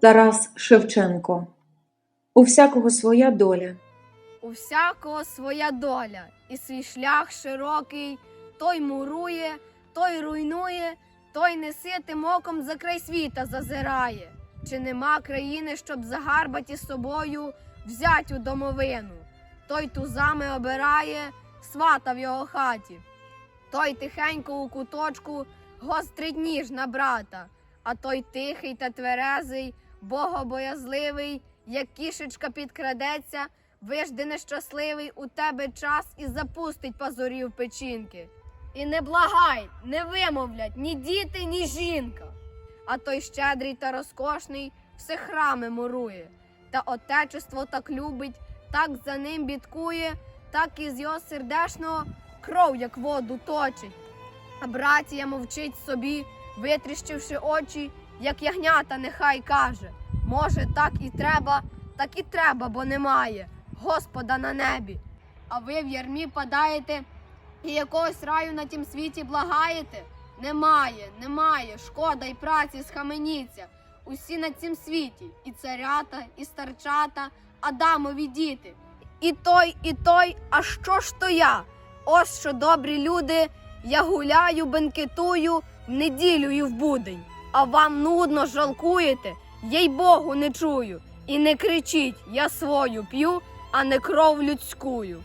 Тарас Шевченко. У всякого своя доля. У всякого своя доля, і свій шлях широкий, той мурує, той руйнує, той неситим оком за край світа зазирає. Чи нема країни, щоб загарбаті собою взять у домовину? Той тузами обирає, свата в його хаті. Той тихенько у куточку гострить ніж на брата, а той тихий та тверезий, богобоязливий, як кішечка підкрадеться, вижди нещасливий у тебе час і запустить пазурів печінки. І не благай, не вимовлять ні діти, ні жінка. А той щедрий та розкошний все храми мурує, та отечество так любить, так за ним бідкує, так із його сердешного кров, як воду точить. А братія мовчить собі, витріщивши очі, як ягнята, нехай каже. Може, так і треба, так і треба, бо немає Господа на небі. А ви в ярмі падаєте і якогось раю на тім світі благаєте? Немає, немає, шкода й праці схаменіться. Усі на цім світі, і царята, і старчата, Адамові діти. І той, і той, а що ж то я? Ось що добрі люди, я гуляю, бенкетую в неділю і в будень. А вам нудно жалкуєте, їй Богу не чую. І не кричіть, я свою п'ю, а не кров людськую.